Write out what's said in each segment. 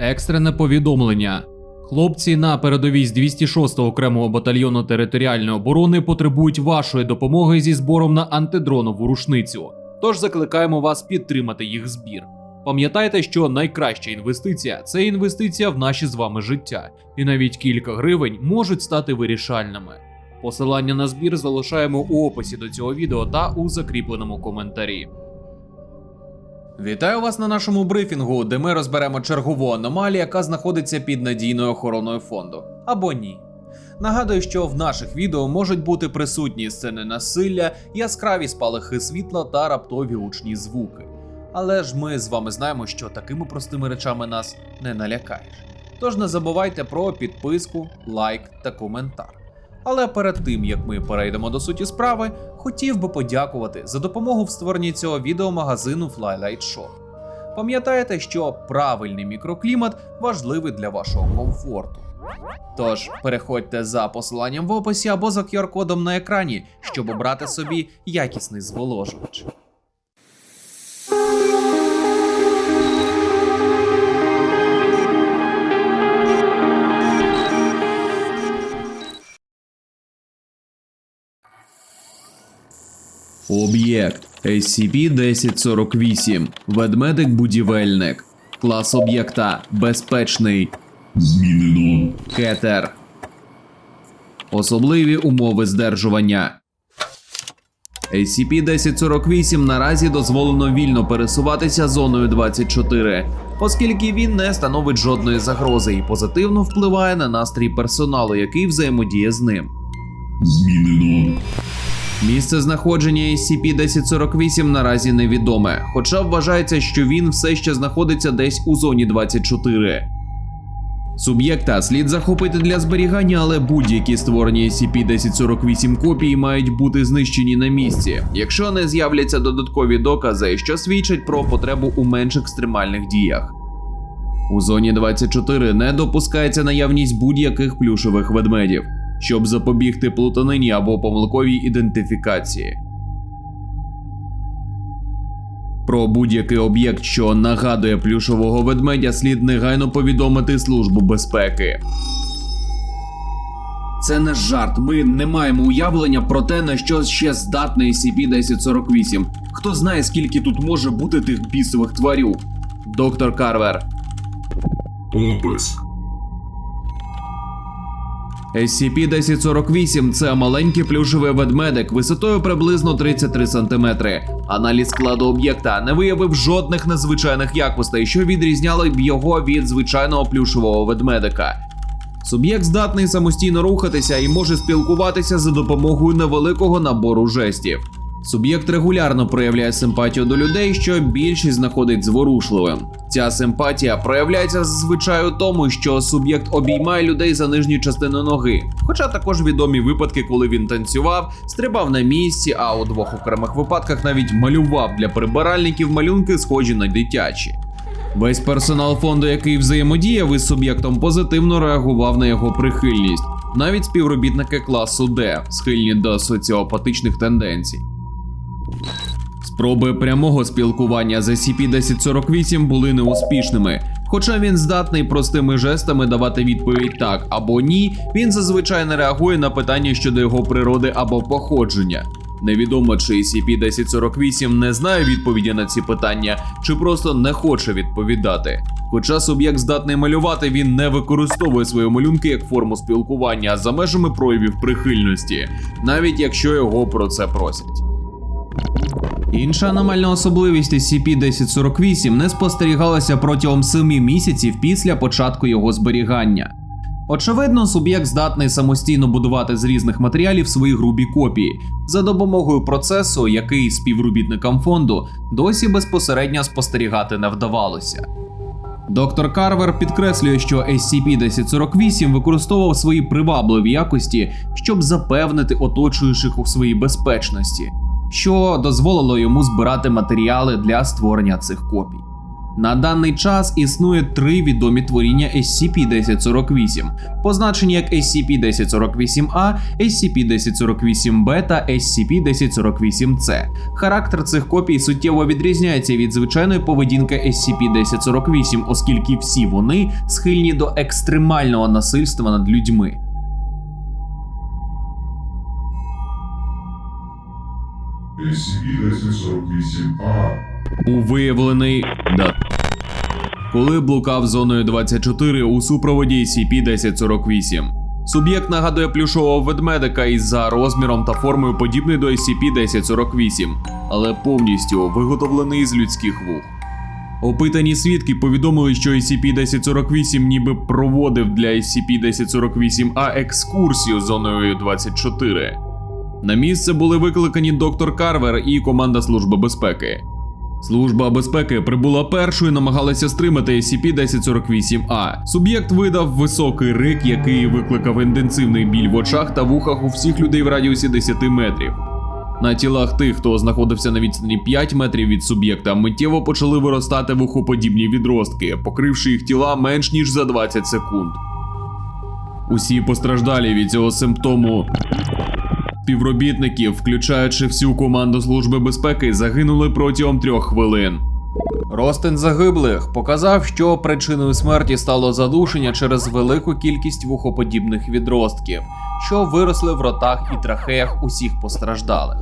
Екстрене повідомлення. Хлопці на передовій з 206-го окремого батальйону територіальної оборони потребують вашої допомоги зі збором на антидронову рушницю. Тож закликаємо вас підтримати їх збір. Пам'ятайте, що найкраща інвестиція це інвестиція в наші з вами життя, і навіть кілька гривень можуть стати вирішальними. Посилання на збір залишаємо у описі до цього відео та у закріпленому коментарі. Вітаю вас на нашому брифінгу, де ми розберемо чергову аномалію, яка знаходиться під надійною охороною фонду. Або ні. Нагадую, що в наших відео можуть бути присутні сцени насилля, яскраві спалахи світла та раптові гучні звуки. Але ж ми з вами знаємо, що такими простими речами нас не налякаєш. Тож не забувайте про підписку, лайк та коментар. Але перед тим як ми перейдемо до суті справи, хотів би подякувати за допомогу в створенні цього відеомагазину Flylight Shop. Пам'ятаєте, що правильний мікроклімат важливий для вашого комфорту. Тож переходьте за посиланням в описі або за QR-кодом на екрані, щоб обрати собі якісний зволожувач. Об'єкт SCP-1048. Ведмедик-будівельник. Клас об'єкта Безпечний. Змінено. Кетер. Особливі умови здержування. SCP-1048 наразі дозволено вільно пересуватися зоною 24, оскільки він не становить жодної загрози і позитивно впливає на настрій персоналу, який взаємодіє з ним. Змінено. Місце знаходження SCP-1048 наразі невідоме, хоча вважається, що він все ще знаходиться десь у зоні 24. Суб'єкта слід захопити для зберігання, але будь-які створені SCP-1048 копії мають бути знищені на місці, якщо не з'являться додаткові докази, що свідчать про потребу у менш екстремальних діях. У зоні 24 не допускається наявність будь-яких плюшевих ведмедів, щоб запобігти плутанині або помилковій ідентифікації. Про будь-який об'єкт, що нагадує плюшового ведмедя, слід негайно повідомити Службу безпеки. Це не жарт. Ми не маємо уявлення про те, на що ще здатний SCP-1048. Хто знає, скільки тут може бути тих бісових тварів. Доктор Карвер. Опис. SCP-1048 – це маленький плюшевий ведмедик висотою приблизно 33 см. Аналіз складу об'єкта не виявив жодних незвичайних якостей, що відрізняли б його від звичайного плюшевого ведмедика. Суб'єкт здатний самостійно рухатися і може спілкуватися за допомогою невеликого набору жестів. Суб'єкт регулярно проявляє симпатію до людей, що більшість знаходить зворушливим. Ця симпатія проявляється зазвичай у тому, що суб'єкт обіймає людей за нижню частину ноги. Хоча також відомі випадки, коли він танцював, стрибав на місці, а у двох окремих випадках навіть малював для прибиральників малюнки, схожі на дитячі. Весь персонал фонду, який взаємодіяв із суб'єктом, позитивно реагував на його прихильність. Навіть співробітники класу Д, схильні до соціопатичних тенденцій. Спроби прямого спілкування з SCP-1048 були неуспішними. Хоча він здатний простими жестами давати відповідь так або ні, він зазвичай не реагує на питання щодо його природи або походження. Невідомо, чи SCP-1048 не знає відповіді на ці питання, чи просто не хоче відповідати. Хоча суб'єкт здатний малювати, він не використовує свої малюнки як форму спілкування за межами проявів прихильності, навіть якщо його про це просять. Інша аномальна особливість SCP-1048 не спостерігалася протягом 7 місяців після початку його зберігання. Очевидно, суб'єкт здатний самостійно будувати з різних матеріалів свої грубі копії за допомогою процесу, який співробітникам фонду досі безпосередньо спостерігати не вдавалося. Доктор Карвер підкреслює, що SCP-1048 використовував свої привабливі якості, щоб запевнити оточуючих у своїй безпечності, що дозволило йому збирати матеріали для створення цих копій. На даний час існує три відомі творіння SCP-1048, позначені як SCP-1048-A, SCP-1048-B та SCP-1048-C. Характер цих копій суттєво відрізняється від звичайної поведінки SCP-1048, оскільки всі вони схильні до екстремального насильства над людьми. SCP-1048-A. У виявлений да. Коли блукав зоною 24 у супроводі SCP-1048. Суб'єкт нагадує плюшового ведмедика із за розміром та формою подібний до SCP-1048, але повністю виготовлений з людських вух. Опитані свідки повідомили, що SCP-1048 ніби проводив для SCP-1048-A екскурсію зоною 24. На місце були викликані доктор Карвер і команда Служби безпеки. Служба безпеки прибула першою і намагалася стримати SCP-1048-A. Суб'єкт видав високий рик, який викликав інтенсивний біль в очах та вухах у всіх людей в радіусі 10 метрів. На тілах тих, хто знаходився на відстані 5 метрів від суб'єкта, миттєво почали виростати вухоподібні відростки, покривши їх тіла менш ніж за 20 секунд. Усі постраждалі від цього симптому співробітників, включаючи всю команду Служби безпеки, загинули протягом трьох хвилин. Ростин загиблих показав, що причиною смерті стало задушення через велику кількість вухоподібних відростків, що виросли в ротах і трахеях усіх постраждалих.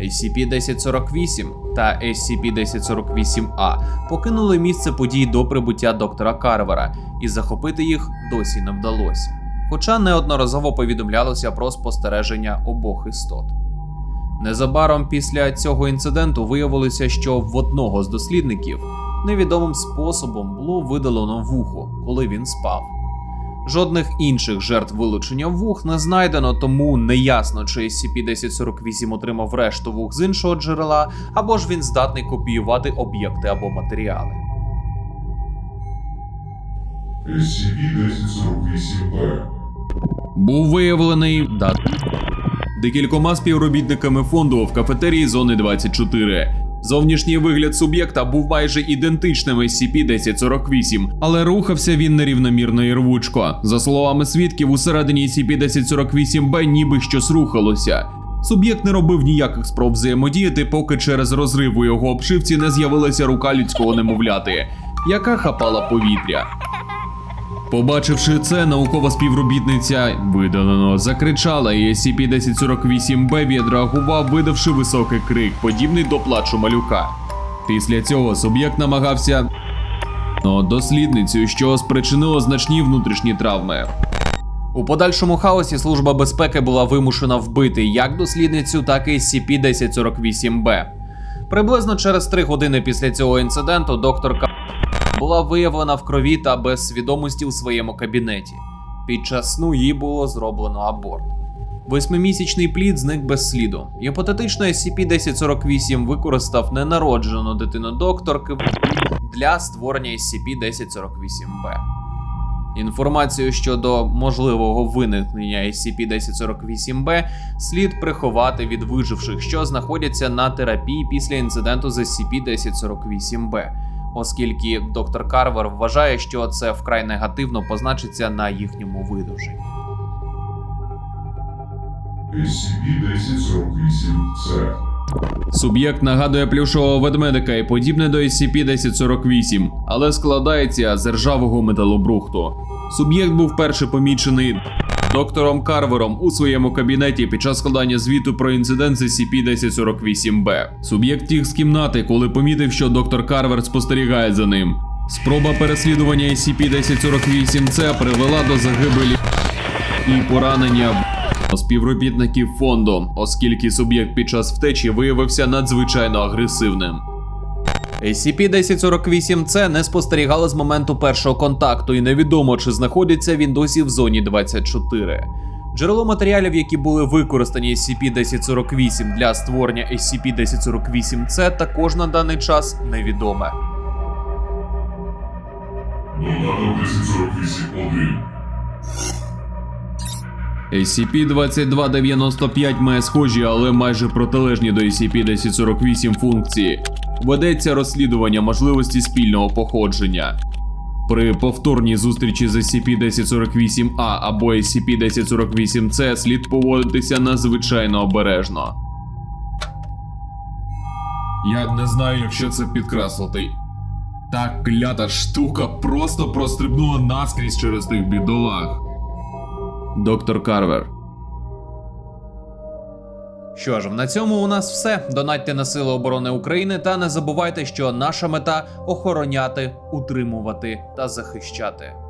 SCP-1048 та SCP-1048-A покинули місце подій до прибуття доктора Карвера, і захопити їх досі не вдалося. Хоча неодноразово повідомлялося про спостереження обох істот. Незабаром після цього інциденту виявилося, що в одного з дослідників невідомим способом було видалено вухо, коли він спав. Жодних інших жертв вилучення вух не знайдено, тому неясно, чи SCP-1048 отримав решту вух з іншого джерела, або ж він здатний копіювати об'єкти або матеріали. SCP-1048-B. Був виявлений да, декількома співробітниками фонду в кафетерії зони 24. Зовнішній вигляд суб'єкта був майже ідентичним SCP-1048, але рухався він нерівномірно і рвучко. За словами свідків, усередині SCP-1048-B ніби щось рухалося. Суб'єкт не робив ніяких спроб взаємодіяти, поки через розрив у його обшивці не з'явилася рука людського немовляти, яка хапала повітря. Побачивши це, наукова співробітниця видалено закричала, і SCP-1048-B відреагував, видавши високий крик, подібний до плачу малюка. Після цього суб'єкт намагався дослідницю, що спричинило значні внутрішні травми. У подальшому хаосі служба безпеки була вимушена вбити як дослідницю, так і SCP-1048-B. Приблизно через три години після цього інциденту доктор К була виявлена в крові та без свідомості у своєму кабінеті. Під час сну їй було зроблено аборт. Восьмимісячний плід зник без сліду. Гіпотетично SCP-1048 використав ненароджену дитину докторки для створення SCP-1048-B. Інформацію щодо можливого виникнення SCP-1048-B слід приховати від виживших, що знаходяться на терапії після інциденту з SCP-1048-B, оскільки доктор Карвер вважає, що це вкрай негативно позначиться на їхньому видуженні. SCP-1048-C. Суб'єкт нагадує плюшового ведмедика і подібне до SCP-1048, але складається з ржавого металобрухту. Суб'єкт був перше помічений доктором Карвером у своєму кабінеті під час складання звіту про інцидент з SCP-1048-B. Суб'єкт тіг з кімнати, коли помітив, що доктор Карвер спостерігає за ним. Спроба переслідування SCP-1048-C привела до загибелі і поранення співробітників фонду, оскільки суб'єкт під час втечі виявився надзвичайно агресивним. SCP-1048-C не спостерігали з моменту першого контакту, і невідомо, чи знаходиться він досі в зоні 24. Джерело матеріалів, які були використані SCP-1048 для створення SCP-1048-C, також на даний час невідоме. Додаток 1048-1. SCP-2295 має схожі, але майже протилежні до SCP-1048 функції. Ведеться розслідування можливості спільного походження. При повторній зустрічі з SCP-1048-A або SCP-1048-C слід поводитися надзвичайно обережно. Я не знаю, якщо це підкреслити. Та клята штука просто прострибнула наскрізь через тих бідолах. Доктор Карвер. Що ж, на цьому у нас все. Донатьте на Сили оборони України та не забувайте, що наша мета охороняти, утримувати та захищати.